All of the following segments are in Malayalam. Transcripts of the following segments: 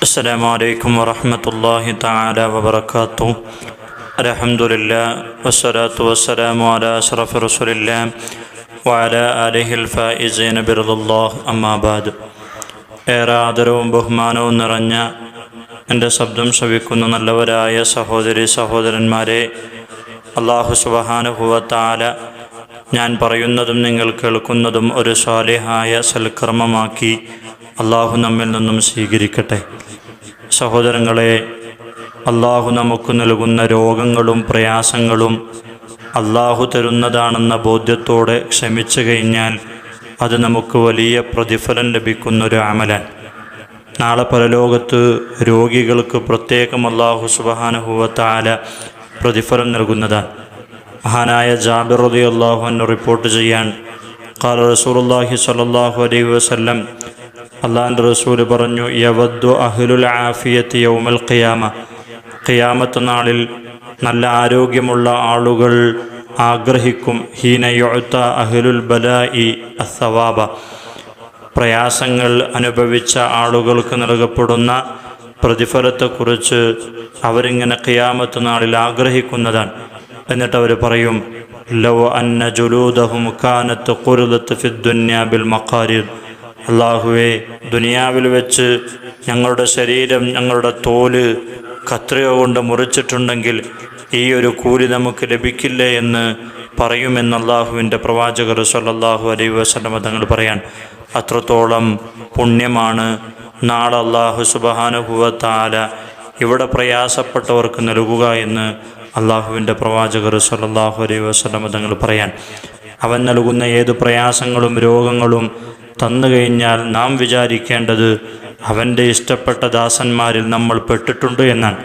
السلام عليكم ورحمة الله تعالى وبركاته الحمد لله والصلاة والسلام على أشرف رسول الله وعلى آله الفائزين برضا الله أما بعد ഏറെ ആദരവും ബഹുമാനവും നിറഞ്ഞ എൻ്റെ ശബ്ദം ശ്രവിക്കുന്ന നല്ലവരായ സഹോദരി സഹോദരന്മാരെ അള്ളാഹു സുബഹാനുഭവത്താല ഞാൻ പറയുന്നതും നിങ്ങൾ കേൾക്കുന്നതും ഒരു സ്വാലിഹായ സൽക്കർമ്മമാക്കി അള്ളാഹു നമ്മിൽ നിന്നും സ്വീകരിക്കട്ടെ. സഹോദരങ്ങളെ അള്ളാഹു നമുക്ക് നൽകുന്ന രോഗങ്ങളും പ്രയാസങ്ങളും അള്ളാഹു തരുന്നതാണെന്ന ബോധ്യത്തോടെ ക്ഷമിച്ചു കഴിഞ്ഞാൽ അത് നമുക്ക് വലിയ പ്രതിഫലം ലഭിക്കുന്ന ഒരു അമലൻ നാളെ പരലോകത്ത് രോഗികൾക്ക് പ്രത്യേകം അള്ളാഹു സുബാനുഭവത്താല പ്രതിഫലം നൽകുന്നതാണ്. മഹാനായ ജാബിർ റതി അള്ളാഹു റിപ്പോർട്ട് ചെയ്യാൻ കാല റസൂലുള്ളാഹി സ്വല്ലല്ലാഹു അലൈഹി വസല്ലം അള്ളാഹിന്റെ റസൂൽ പറഞ്ഞു യവദ്ദു അഹ്ലുൽ ആഫിയത്ത് യൗമൽ ഖിയാമ. ഖിയാമത്ത് നാളിൽ നല്ല ആരോഗ്യമുള്ള ആളുകൾ ആഗ്രഹിക്കും. ഹീന യുഅത്ത അഹ്ലുൽ ബലായി അസവാബ പ്രയാസങ്ങൾ അനുഭവിച്ച ആളുകൾക്ക് നൽകപ്പെടുന്ന പ്രതിഫലത്തെക്കുറിച്ച് അവരിങ്ങനെ ഖിയാമത്ത് നാളിൽ ആഗ്രഹിക്കുന്നതാണ്. എന്നിട്ട് അവർ പറയും ലോ അന്ന ജുലൂദഹും കാനത്ത് കുരുദത്ത് ഫിദ്ദുന്യാബിൽ ബിൽ മക്കാരിർ അള്ളാഹുവെ ദുനിയാവിൽ വെച്ച് ഞങ്ങളുടെ ശരീരം ഞങ്ങളുടെ തോൽ കത്രിക കൊണ്ട് മുറിച്ചിട്ടുണ്ടെങ്കിൽ ഈ ഒരു കൂലി നമുക്ക് ലഭിക്കില്ല എന്ന് പറയുമെന്ന് അള്ളാഹുവിന്റെ പ്രവാചകർ സല്ലാഹു അലൈഹി വസ്ലമ തങ്ങൾ പറയാൻ അത്രത്തോളം പുണ്യമാണ്. നാളെ അള്ളാഹു സുബഹാനുഭവത്താല ഇവിടെ പ്രയാസപ്പെട്ടവർക്ക് നൽകുക എന്ന് അള്ളാഹുവിന്റെ പ്രവാചകർ സല്ലാഹു അലൈഹി വസ്ലമ തങ്ങൾ പറയാൻ അവൻ നൽകുന്ന ഏത് പ്രയാസങ്ങളും രോഗങ്ങളും തന്നു കഴിഞ്ഞാൽ നാം വിചാരിക്കേണ്ടത് അവന്റെ ഇഷ്ടപ്പെട്ട ദാസന്മാരിൽ നമ്മൾ പെട്ടിട്ടുണ്ട് എന്നാണ്.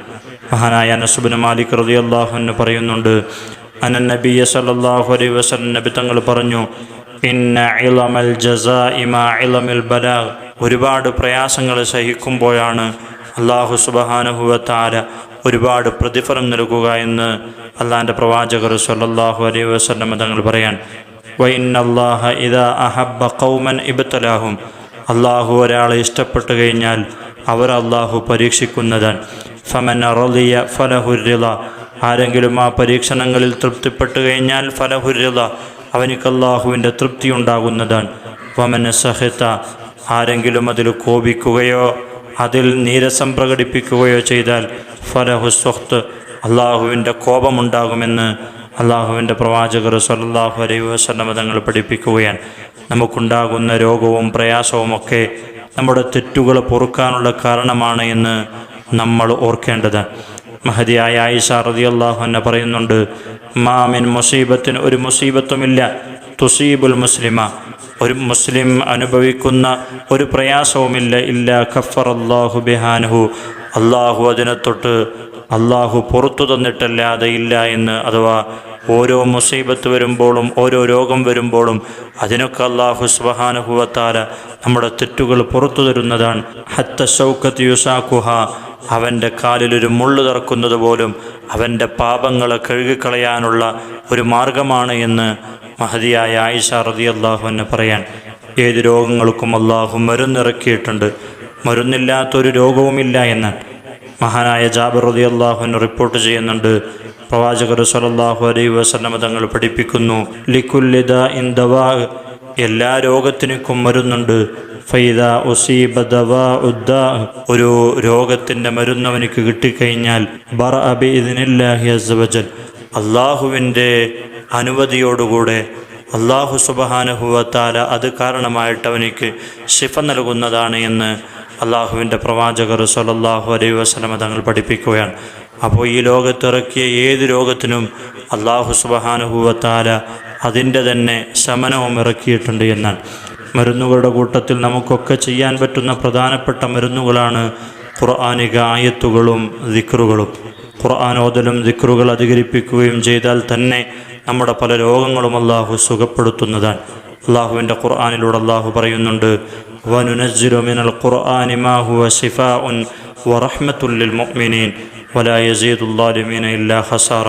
മഹാനായ അനസുബിന് മാലിക് റതി അള്ളാഹുന്ന് പറയുന്നുണ്ട് അനൻ നബിയ സല്ലല്ലാഹു അലൈ വസല്ലം നബി തങ്ങൾ പറഞ്ഞു ഒരുപാട് പ്രയാസങ്ങൾ സഹിക്കുമ്പോഴാണ് അള്ളാഹു സുബഹാനുഹുവത്താല ഒരുപാട് പ്രതിഫലം നൽകുക എന്ന് അള്ളാഹിന്റെ പ്രവാചകർ സല്ലാഹു അലൈ വസല്ലം തങ്ങൾ പറയാൻ അള്ളാഹു ഒരാളെ ഇഷ്ടപ്പെട്ടു കഴിഞ്ഞാൽ അവർ അള്ളാഹു പരീക്ഷിക്കുന്നതാണ്. ഫമൻ റളിയ ഫലഹുരിള ആരെങ്കിലും ആ പരീക്ഷണങ്ങളിൽ തൃപ്തിപ്പെട്ടു കഴിഞ്ഞാൽ ഫലഹുരിള അവനിക്ക് അള്ളാഹുവിന്റെ തൃപ്തി ഉണ്ടാകുന്നതാണ്. വമന സഹിത. ആരെങ്കിലും അതിൽ കോപിക്കുകയോ അതിൽ നീരസം പ്രകടിപ്പിക്കുകയോ ചെയ്താൽ ഫലഹു സ്വത്ത് അള്ളാഹുവിന്റെ കോപമുണ്ടാകുമെന്ന് അള്ളാഹുവിന്റെ പ്രവാചകർ സല്ലല്ലാഹു അലൈ വസല്ലമ തങ്ങൾ പഠിപ്പിക്കുകയാണ്. നമുക്കുണ്ടാകുന്ന രോഗവും പ്രയാസവുമൊക്കെ നമ്മുടെ തെറ്റുകൾ പൊറുക്കാനുള്ള കാരണമാണ് എന്ന് നമ്മൾ ഓർക്കേണ്ടത്. മഹതിയായ ആയിഷ റതി അള്ളാഹു എന്നെ പറയുന്നുണ്ട് മാമിൻ മുസീബത്തിന് ഒരു മുസീബത്തുമില്ല. തുസീബുൽ മുസ്ലിമ ഒരു മുസ്ലിം അനുഭവിക്കുന്ന ഒരു പ്രയാസവുമില്ല. ഇല്ല ഖഫർ അള്ളാഹു ബിഹാനഹു അള്ളാഹു അതിനെ തൊട്ട് അള്ളാഹു പുറത്തു തന്നിട്ടല്ലാതെ ഇല്ല എന്ന് അഥവാ ഓരോ മുസീബത്ത് വരുമ്പോഴും ഓരോ രോഗം വരുമ്പോഴും അതിനൊക്കെ അള്ളാഹു സുബഹാനുഭവത്താല നമ്മുടെ തെറ്റുകൾ പുറത്തു തരുന്നതാണ്. ഹത്ത ഷൗക്കത്ത് യുസാഖുഹ അവന്റെ കാലിലൊരു മുള്ളു തറക്കുന്നത് പോലും അവന്റെ പാപങ്ങളെ കഴുകിക്കളയാനുള്ള ഒരു മാർഗമാണ് എന്ന് മഹതിയായ ആയിഷ റതി അള്ളാഹു എന്നെ പറയാൻ. ഏത് രോഗങ്ങൾക്കും അള്ളാഹു മരുന്നിറക്കിയിട്ടുണ്ട്. മരുന്നില്ലാത്തൊരു രോഗവുമില്ല എന്നാണ് മഹാനായ ജാബർ റതി അള്ളാഹുവിന് റിപ്പോർട്ട് ചെയ്യുന്നുണ്ട്. പ്രവാചകർ സലല്ലാഹു അലൈ വസല്ലമ തങ്ങൾ പഠിപ്പിക്കുന്നു ലിക്കുല്ലിദ ഇൻ ദവാ എല്ലാ രോഗത്തിനും മരുന്നുണ്ട്. ഫൈദ ഉസീബ ദവാ ഉദ്ദ ഒരു രോഗത്തിന്റെ മരുന്ന് അവനിക്ക് കിട്ടിക്കഴിഞ്ഞാൽ ബർ അബി ഇതിനില്ലാഹി അസവജൽ അള്ളാഹുവിന്റെ അനുമതിയോടുകൂടെ അള്ളാഹു സുബഹാനുഭവത്താല അത് കാരണമായിട്ട് അവനിക്ക് ശിഫ നൽകുന്നതാണ് എന്ന് അള്ളാഹുവിന്റെ പ്രവാചകർ സലല്ലാഹു അലൈ വസ്ലമ തങ്ങൾ പഠിപ്പിക്കുകയാണ്. അപ്പോൾ ഈ ലോകത്തിറക്കിയ ഏത് രോഗത്തിനും അള്ളാഹു സുബഹാനുഭവത്താല അതിന്റെ തന്നെ ശമനവും ഇറക്കിയിട്ടുണ്ട് എന്നാണ്. മരുന്നുകളുടെ കൂട്ടത്തിൽ നമുക്കൊക്കെ ചെയ്യാൻ പറ്റുന്ന പ്രധാനപ്പെട്ട മരുന്നുകളാണ് ഖുർആാനിക ആയത്തുകളും ദിക്റുകളും. ഖുർആൻ ഓതലും ദിക്റുകൾ അധികരിപ്പിക്കുകയും ചെയ്താൽ തന്നെ നമ്മുടെ പല രോഗങ്ങളും അള്ളാഹു സുഖപ്പെടുത്തുന്നതാണ്. അള്ളാഹുവിന്റെ ഖുർആാനിലൂടെ അള്ളാഹു പറയുന്നുണ്ട് വനുനസ്സിലു മിനൽ ഖുർആാനി വറഹ്മത്തുല്ലിൽ മുഅ്മിനീൻ വലാ യസീദുല്ലാലിമീന ഇല്ലാ ഖസാറ.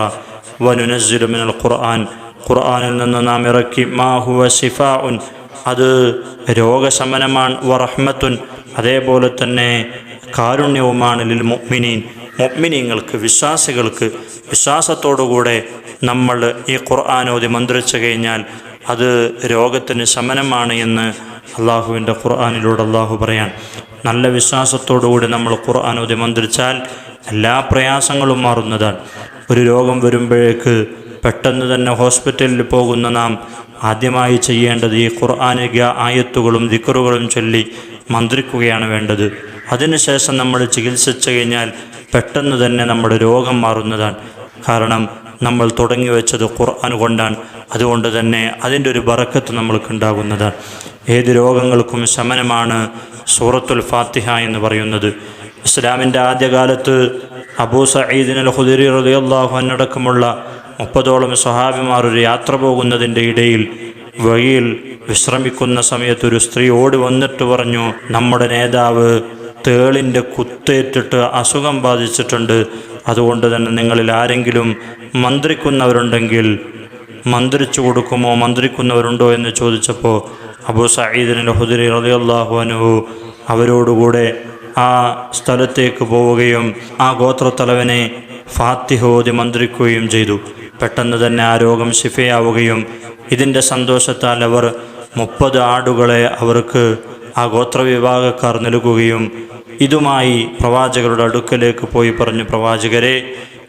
വനുനസ്സിലു മിനൽ ഖുർആൻ ഖുർആനിൽ നിന്ന് നാം ഇറക്കി മാഹുവ ശിഫാഉൻ അത് രോഗശമനമാണ് വറഹ്മത്തുൻ അതേപോലെ തന്നെ കാരുണ്യവുമാണ് ലിൽ മുഅ്മിനീൻ. മുഅ്മിനീങ്ങൾക്ക് വിശ്വാസികൾക്ക് വിശ്വാസത്തോടുകൂടെ നമ്മൾ ഈ ഖുർആാനോതി മന്ത്രിച്ചു കഴിഞ്ഞാൽ അത് രോഗത്തിന് ശമനമാണ് എന്ന് അള്ളാഹുവിന്റെ ഖുർആാനിലൂടെ അള്ളാഹു പറയാൻ. നല്ല വിശ്വാസത്തോടുകൂടി നമ്മൾ ഖുർആാനോദി മന്ത്രിച്ചാൽ എല്ലാ പ്രയാസങ്ങളും മാറുന്നതാണ്. ഒരു രോഗം വരുമ്പോഴേക്ക് പെട്ടെന്ന് തന്നെ ഹോസ്പിറ്റലിൽ പോകുന്ന നാം ആദ്യമായി ചെയ്യേണ്ടത് ഈ ഖുർആാനിക ആയത്തുകളും ദിക്കറുകളും ചൊല്ലി മന്ത്രിക്കുകയാണ് വേണ്ടത്. അതിനുശേഷം നമ്മൾ ചികിത്സിച്ചു കഴിഞ്ഞാൽ പെട്ടെന്ന് തന്നെ നമ്മുടെ രോഗം മാറുന്നതാണ്. കാരണം നമ്മൾ തുടങ്ങി വെച്ചത് ഖുർആൻ കൊണ്ടാണ്. അതുകൊണ്ട് തന്നെ അതിന്റെ ഒരു ബറക്കത്ത് നമ്മൾക്ക് ഉണ്ടാകുന്നതാണ് ഏത് രോഗങ്ങൾക്കും ശമനമാണ് സൂറത്തുൽ ഫാത്തിഹ എന്ന് പറയുന്നത്. ഇസ്ലാമിന്റെ ആദ്യകാലത്ത് അബൂ സഈദിൻ അൽ ഹുദരി റളിയല്ലാഹു അന്നടക്കമുള്ള മുപ്പതോളം സ്വഹാബിമാർ ഒരു യാത്ര പോകുന്നതിന്റെ ഇടയിൽ വഴിയിൽ വിശ്രമിക്കുന്ന സമയത്ത് ഒരു സ്ത്രീ ഓടി വന്നിട്ട് പറഞ്ഞു നമ്മുടെ നേതാവ് തേളിന്റെ കുത്തേറ്റിട്ട് അസുഖം ബാധിച്ചിട്ടുണ്ട്. അതുകൊണ്ട് തന്നെ നിങ്ങളിൽ ആരെങ്കിലും മന്ത്രിക്കുന്നവരുണ്ടെങ്കിൽ മന്ത്രിച്ചു കൊടുക്കുമോ മന്ത്രിക്കുന്നവരുണ്ടോ എന്ന് ചോദിച്ചപ്പോൾ അബൂ സഈദിൻ ഹുദരി റളിയല്ലാഹു അൻഹു അവരോടുകൂടെ ആ സ്ഥലത്തേക്ക് പോവുകയും ആ ഗോത്രത്തലവനെ ഫാത്തിഹോദി മന്ത്രിക്കുകയും ചെയ്തു. പെട്ടെന്ന് തന്നെ ആ രോഗം ശിഫയാവുകയും ഇതിന്റെ സന്തോഷത്താൽ അവർ മുപ്പത് ആടുകളെ അവർക്ക് ആ ഗോത്രവിഭാഗക്കാർ നൽകുകയും ഇതുമായി പ്രവാചകരുടെ അടുക്കലേക്ക് പോയി പറഞ്ഞു പ്രവാചകരെ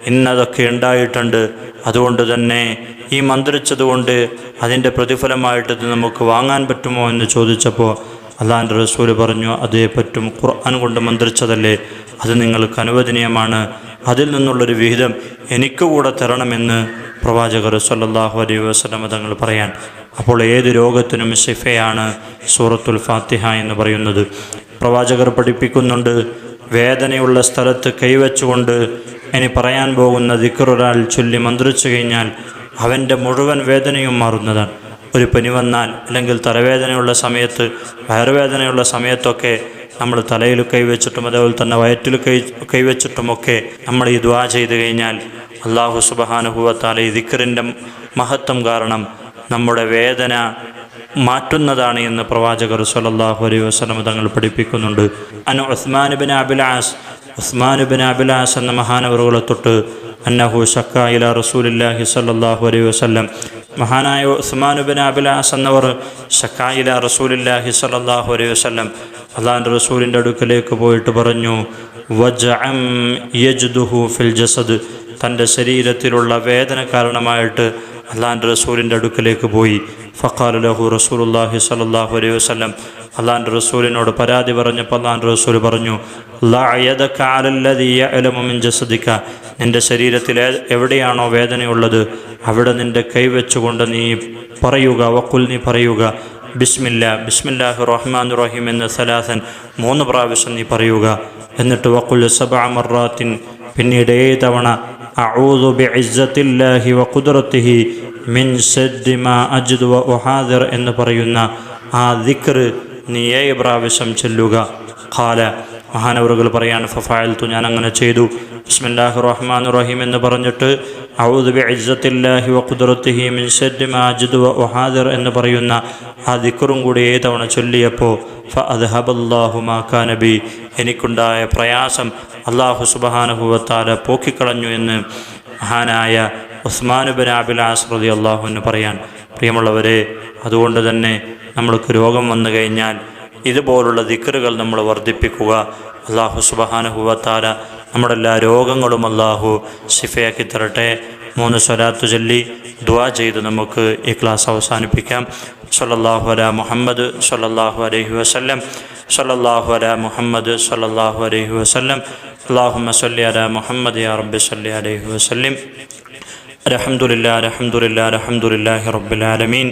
ഇന്നതൊക്കെ ഉണ്ടായിട്ടുണ്ട്. അതുകൊണ്ട് തന്നെ ഈ മന്ത്രിച്ചതുകൊണ്ട് അതിന്റെ പ്രതിഫലമായിട്ട് ഇത് നമുക്ക് വാങ്ങാൻ പറ്റുമോ എന്ന് ചോദിച്ചപ്പോൾ അള്ളാന്റെ റസൂൽ പറഞ്ഞു അതേ പറ്റും. ഖുർആൻ കൊണ്ട് മന്ത്രിച്ചതല്ലേ? അത് നിങ്ങൾക്ക് അനുവദനീയമാണ്. അതിൽ നിന്നുള്ളൊരു വിഹിതം എനിക്ക് കൂടെ തരണമെന്ന് പ്രവാചകർ സല്ലാഹു അലൈഹി വസ്ലം തങ്ങൾ പറയാൻ. അപ്പോൾ ഏത് രോഗത്തിനും ഷിഫയാണ് സൂറത്തുൽ ഫാത്തിഹ എന്ന് പറയുന്നത്. പ്രവാചകർ പഠിപ്പിക്കുന്നുണ്ട് വേദനയുള്ള സ്ഥലത്ത് കൈവച്ചുകൊണ്ട് ഇനി പറയാൻ പോകുന്ന ദിക്കറൊരാൾ ചൊല്ലി മന്ത്രിച്ചു കഴിഞ്ഞാൽ അവന്റെ മുഴുവൻ വേദനയും മാറുന്നതാണ്. ഒരു പനി വന്നാൽ അല്ലെങ്കിൽ തലവേദനയുള്ള സമയത്ത് വയറുവേദനയുള്ള സമയത്തൊക്കെ നമ്മൾ തലയിൽ കൈവച്ചിട്ടും അതേപോലെ തന്നെ വയറ്റിൽ കൈ കൈവച്ചിട്ടുമൊക്കെ നമ്മൾ ഈ ദ്വാ ചെയ്ത് കഴിഞ്ഞാൽ അള്ളാഹു സുബഹാനുഭവത്താൽ ഈ ദിക്കറിന്റെ മഹത്വം കാരണം നമ്മുടെ വേദന മാറ്റുന്നതാണ് എന്ന് പ്രവാചകർ സലല്ലാഹു അലൈഹി വസ്ലം തങ്ങൾ പഠിപ്പിക്കുന്നുണ്ട്. അന ഉസ്മാൻ ബിൻ അബിലാസ് ഉസ്മാൻ ബിൻ അബിലാസ് എന്ന മഹാനവറുകളെ തൊട്ട് അന്നഹു ഷക്ക ഇല റസൂലില്ലാഹി സല്ലാഹു അലൈഹി വസ്ലം മഹാനായ ഉസ്മാൻ ബിൻ അബിലാസ് എന്നവർ ഷക്ക ഇല റസൂലില്ലാഹി സല്ലാഹു അലൈഹി വസ്ലം അള്ളാഹിന്റെ റസൂലിന്റെ അടുക്കലേക്ക് പോയിട്ട് പറഞ്ഞു വജഅം ഫിൽ ജസദ്. തന്റെ ശരീരത്തിലുള്ള വേദന കാരണമായിട്ട് അള്ളാഹിന്റെ റസൂലിന്റെ അടുക്കലേക്ക് പോയി. ഫഖാൽ ലഹു റസൂലുല്ലാഹി സലാഹു അലൈഹി വസ്ലം അള്ളാഹിന്റെ റസൂലിനോട് പരാതി പറഞ്ഞപ്പോൾ അള്ളാഹാൻ റസൂൽ പറഞ്ഞു ലഅയദക അലല്ലദി യഅലമു മിൻ ജസദിക. നിന്റെ ശരീരത്തിൽ എവിടെയാണോ വേദനയുള്ളത് അവിടെ നിന്റെ കൈവച്ചുകൊണ്ട് നീ പറയുക വക്കുൽ നീ പറയുക ബിസ്മില്ല ബിസ്മില്ലാഹു റഹ്മാൻ റഹീം എന്ന സലാസൻ മൂന്ന് പ്രാവശ്യം നീ പറയുക. എന്നിട്ട് വക്കുൽ സബഅ മറാത്തിൻ പിന്നീട് ഏഴ് തവണ അഊദു ബിഇസ്സത്തില്ലാഹി വഖുദ്റത്തിഹി മിൻ സദ്ദി മാ അജ്ദു വ ഉഹാദിർ എന്ന് പറയുന്ന ആ ദിക്ർ നീ ഏഴ് പ്രാവശ്യം ചൊല്ലുക. ഖാല മഹാനവറുകൾ പറയാണ് ഫഫായൽത്തു ഞാൻ അങ്ങനെ ചെയ്തു ബിസ്മില്ലാഹി റഹ്മാൻ റഹീം എന്ന് പറഞ്ഞിട്ട് മിൻ ഷദ്ദി വ ഉഹാദിർ എന്ന് പറയുന്ന ആ ദിക്റും കൂടി ഏതവണ തവണ ചൊല്ലിയപ്പോൾ ഫ അദ്ഹബല്ലാഹു മാ കാന ബി എനിക്കുണ്ടായ പ്രയാസം അള്ളാഹു സുബഹാനുഭവത്താല പോക്കിക്കളഞ്ഞു എന്ന് മഹാനായ ഉസ്മാനുബിൻ അബിലാസ് റതി എന്ന് പറയാൻ. പ്രിയമുള്ളവരെ അതുകൊണ്ട് തന്നെ നമ്മൾക്ക് രോഗം വന്നു കഴിഞ്ഞാൽ ഇതുപോലുള്ള ദിക്കറുകൾ നമ്മൾ വർദ്ധിപ്പിക്കുക അള്ളാഹു സുബഹാനുഭവത്താല നമ്മുടെ എല്ലാ രോഗങ്ങളും അള്ളാഹു ഷിഫയാക്കി തരട്ടെ മൂന്ന് സ്വലാത്തു ചൊല്ലി ദുവാ ചെയ്ത് നമുക്ക് ഈ ക്ലാസ് അവസാനിപ്പിക്കാം സല്ലല്ലാഹു അല മുഹമ്മദ് സല്ലല്ലാഹു അലൈഹി വസല്ലം സല്ലല്ലാഹു അല മുഹമ്മദ് സല്ലല്ലാഹു അലൈഹി വസല്ലം اللهم صل على محمد يا رب صل عليه وسلم الحمد لله الحمد لله الحمد لله رب العالمين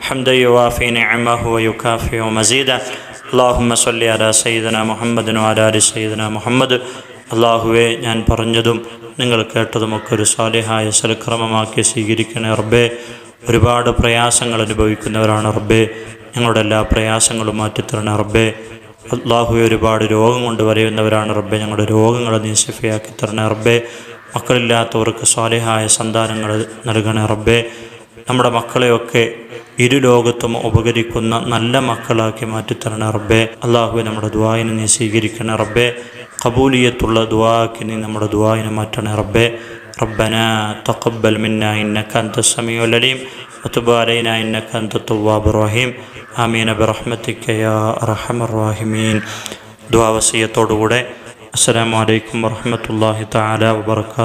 حمدا يوافي نعمه ويكافئ مزيدا അള്ളാഹുമ്മ സല്ലി അല സയ്യിദന മുഹമ്മദിനും ആരാരി സയ്യിദന മുഹമ്മദ്. അള്ളാഹുവെ ഞാൻ പറഞ്ഞതും നിങ്ങൾ കേട്ടതുമൊക്കെ ഒരു സാലിഹായ സൽക്രമമാക്കി സ്വീകരിക്കണേ റബ്ബേ. ഒരുപാട് പ്രയാസങ്ങൾ അനുഭവിക്കുന്നവരാണ് റബ്ബേ. ഞങ്ങളുടെ എല്ലാ പ്രയാസങ്ങളും മാറ്റിത്തരണേ റബ്ബേ. അള്ളാഹുവെ ഒരുപാട് രോഗം കൊണ്ട് വരയുന്നവരാണ് റബ്ബെ. ഞങ്ങളുടെ രോഗങ്ങളെ നീ ശിഫയാക്കി തരണേ റബ്ബേ. മക്കളില്ലാത്തവർക്ക് സ്വാലിഹായ സന്താനങ്ങൾ നൽകണേ റബ്ബേ. നമ്മുടെ മക്കളെയൊക്കെ ഇരു ലോകത്തും ഉപകരിക്കുന്ന നല്ല മക്കളാക്കി മാറ്റിത്തരണ റബ്ബെ അള്ളാഹുവെ നമ്മുടെ ദ്വായിനെ നീ സ്വീകരിക്കണേ റബ്ബെ കബൂലിയത്തുള്ള ദ്വാക്ക് നീ നമ്മുടെ ദ്വായിനെ മാറ്റണേ റബ്ബെ ربنا تقبل منا إنك أنت السميع العليم وتب علينا إنك أنت التواب الرحيم آمين برحمتك يا أرحم الراحمين دعاء وصية അസ്സലാമു അലൈക്കും വറഹ്മത്തുള്ളാഹി തആല വബറകാതുഹു